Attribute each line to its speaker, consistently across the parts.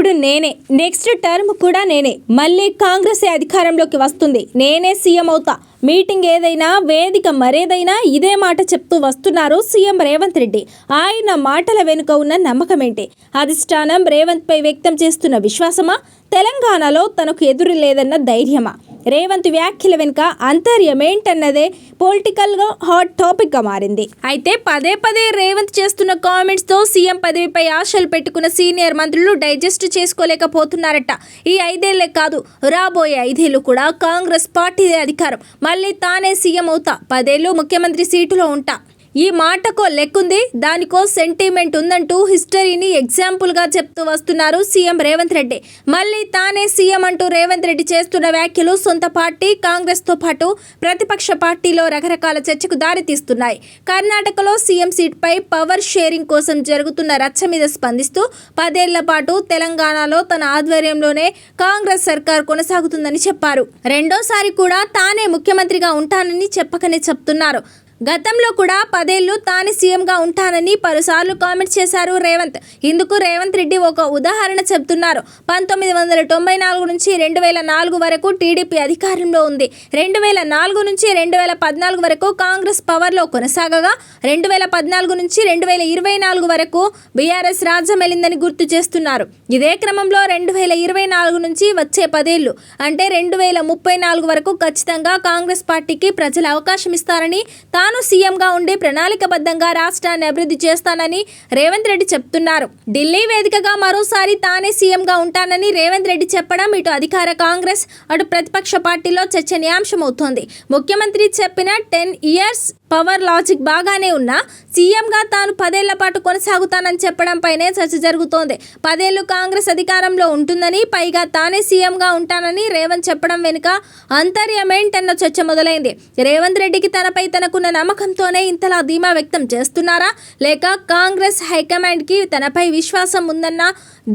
Speaker 1: ఇప్పుడు నేనే. Next term కూడా నేనే. మళ్ళీ కాంగ్రెస్ అధికారంలోకి వస్తుంది. నేనే సీఎం అవుతా. మీటింగ్ ఏదైనా వేదిక మరేదైనా ఇదే మాట చెప్తూ వస్తున్నారు సీఎం రేవంత్ రెడ్డి. ఆయన మాటల వెనుక ఉన్న నమ్మకం ఏంటి? అధిష్టానం రేవంత్ పై వ్యక్తం చేస్తున్న విశ్వాసమా? తెలంగాణలో తనకు ఎదురు లేదన్న ధైర్యమా? రేవంత్ వ్యాఖ్యల వెనుక అంతర్యమేంటన్నదే పొలిటికల్గా హాట్ టాపిక్గా మారింది. అయితే పదే పదే రేవంత్ చేస్తున్న కామెంట్స్తో సీఎం పదవిపై ఆశలు పెట్టుకున్న సీనియర్ మంత్రులు డైజెస్ట్ చేసుకోలేకపోతున్నారట. ఈ ఐదేళ్ళే కాదు రాబోయే ఐదేళ్ళు కూడా కాంగ్రెస్ పార్టీదే అధికారం. మళ్ళీ తానే సీఎం అవుతా పదేళ్ళు ముఖ్యమంత్రి సీటులో ఉంటా. ఈ మాటకో లెక్కుంది దానికో సెంటిమెంట్ ఉందంటూ హిస్టరీని ఎగ్జాంపుల్గా చెప్తూ వస్తున్నారు సీఎం రేవంత్ రెడ్డి. మళ్ళీ తానే సీఎం అంటూ రేవంత్ రెడ్డి చేస్తున్న వ్యాఖ్యలు సొంత పార్టీ కాంగ్రెస్తో పాటు ప్రతిపక్ష పార్టీలో రకరకాల చర్చకు దారితీస్తున్నాయి. కర్ణాటకలో సీఎం సీట్పై పవర్ షేరింగ్ కోసం జరుగుతున్న రచ్చ మీద స్పందిస్తూ పదేళ్ళ పాటు తెలంగాణలో తన ఆధ్వర్యంలోనే కాంగ్రెస్ సర్కార్ కొనసాగుతుందని చెప్పారు. రెండోసారి కూడా తానే ముఖ్యమంత్రిగా ఉంటానని చెప్పకనే చెప్తున్నారు. గతంలో కూడా పదేళ్ళు తాను సీఎంగా ఉంటానని పలుసార్లు కామెంట్ చేశారు రేవంత్. ఇందుకు రేవంత్ రెడ్డి ఒక ఉదాహరణ చెబుతున్నారు. పంతొమ్మిది వందల తొంభై నాలుగు నుంచి రెండు వేల నాలుగు వరకు టీడీపీ అధికారంలో ఉంది. రెండు వేల నాలుగు నుంచి రెండు వేల పద్నాలుగు వరకు కాంగ్రెస్ పవర్లో కొనసాగగా రెండు వేల పద్నాలుగు నుంచి రెండు వేల ఇరవై నాలుగు వరకు బీఆర్ఎస్ రాజ్యం వెళ్ళిందని గుర్తు చేస్తున్నారు. ఇదే క్రమంలో రెండు వేల ఇరవై నాలుగు నుంచి వచ్చే పదేళ్ళు అంటే రెండు వేల ముప్పై నాలుగు వరకు ఖచ్చితంగా కాంగ్రెస్ పార్టీకి ప్రజలు అవకాశం ఇస్తారని తాను తాను సీఎంగా ఉండి ప్రణాళికబద్ధంగా రాష్ట్రాన్ని అభివృద్ధి చేస్తానని రేవంత్ రెడ్డి చెప్తున్నారు. ఢిల్లీ వేదికగా మరోసారి తానే సీఎంగా ఉంటానని రేవంత్ రెడ్డి చెప్పడం ఇటు అధికార కాంగ్రెస్ అటు ప్రతిపక్ష పార్టీలో చర్చనీయాంశమవుతోంది. ముఖ్యమంత్రి చెప్పిన టెన్ ఇయర్స్ పవర్ లాజిక్ బాగానే ఉన్నా సీఎంగా తాను పదేళ్ళ పాటు కొనసాగుతానని చెప్పడంపైనే చర్చ జరుగుతోంది. పదేళ్ళు కాంగ్రెస్ అధికారంలో ఉంటుందని పైగా తానే సీఎంగా ఉంటానని రేవంత్ చెప్పడం వెనుక అంతర్యమేంటన్న చర్చ మొదలైంది. రేవంత్ రెడ్డికి తనపై తనకున్న నమ్మకంతోనే ఇంతలా ధీమా వ్యక్తం చేస్తున్నారా? లేక కాంగ్రెస్ హైకమాండ్కి తనపై విశ్వాసం ఉందన్న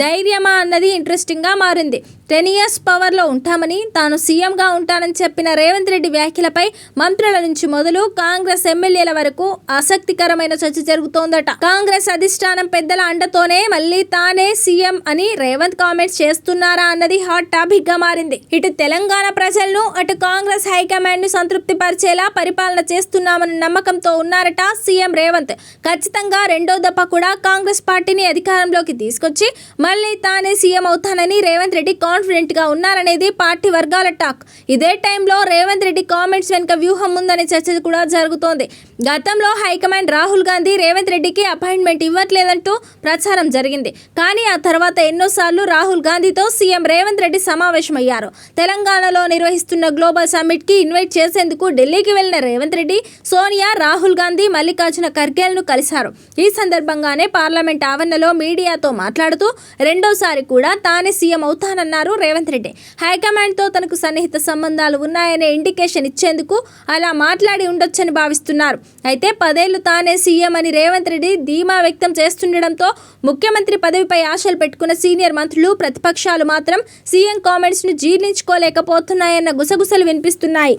Speaker 1: ధైర్యమా అన్నది ఇంట్రెస్టింగ్గా మారింది. టెన్ ఇయర్స్ పవర్లో ఉంటామని తాను సీఎంగా ఉంటానని చెప్పిన రేవంత్ రెడ్డి వ్యాఖ్యలపై మంత్రుల నుంచి మొదలు కాంగ్రెస్ ఎమ్మెల్యేల వరకు ఆసక్తికరమైన చర్చ జరుగుతోందట. కాంగ్రెస్ అధిష్టానం పెద్దల అండతోనే మళ్ళీ తానే సీఎం అని రేవంత్ కామెంట్స్ చేస్తున్నారా అన్నది హాట్ టాపిక్గా మారింది. ఇటు తెలంగాణ ప్రజలను అటు కాంగ్రెస్ హైకమాండ్ను సంతృప్తి పరిచేలా పరిపాలన చేస్తున్నామన్న నమ్మకంతో ఉన్నారట సీఎం రేవంత్. ఖచ్చితంగా రెండో దఫ కూడా కాంగ్రెస్ పార్టీని అధికారంలోకి తీసుకొచ్చి మళ్ళీ తానే సీఎం అవుతానని రేవంత్ రెడ్డి కాన్ఫిడెంట్గా ఉన్నారనేది పార్టీ వర్గాల టాక్. ఇదే టైంలో రేవంత్ రెడ్డి కామెంట్స్ వెనుక వ్యూహం ఉందనే చర్చ కూడా జరుగుతోంది. గతంలో హైకమాండ్ రాహుల్ గాంధీ రేవంత్ రెడ్డికి అపాయింట్మెంట్ ఇవ్వట్లేదంటూ ప్రచారం జరిగింది. కానీ ఆ తర్వాత ఎన్నోసార్లు రాహుల్ గాంధీతో సీఎం రేవంత్ రెడ్డి సమావేశమయ్యారు. తెలంగాణలో నిర్వహిస్తున్న గ్లోబల్ సమ్మిట్కి ఇన్వైట్ చేసేందుకు ఢిల్లీకి వెళ్ళిన రేవంత్ రెడ్డి సోనియా రాహుల్ గాంధీ మల్లికార్జున ఖర్గేలను కలిశారు. ఈ సందర్భంగానే పార్లమెంట్ ఆవరణలో మీడియాతో మాట్లాడుతూ రెండోసారి కూడా తానే సీఎం అవుతానన్నారు. రేవంత్ రెడ్డి. హైకమాండ్తో తనకు సన్నిహిత సంబంధాలు ఉన్నాయనే ఇండికేషన్ ఇచ్చేందుకు అలా మాట్లాడి ఉండొచ్చని భావిస్తున్నారు. అయితే పదేళ్ళు తానే సీఎం అని రేవంత్ రెడ్డి ధీమా వ్యక్తం చేస్తుండడంతో ముఖ్యమంత్రి పదవిపై ఆశలు పెట్టుకున్న సీనియర్ మంత్రులు ప్రతిపక్షాలు మాత్రం సీఎం కామెంట్స్ను జీర్ణించుకోలేకపోతున్నాయన్న గుసగుసలు వినిపిస్తున్నాయి.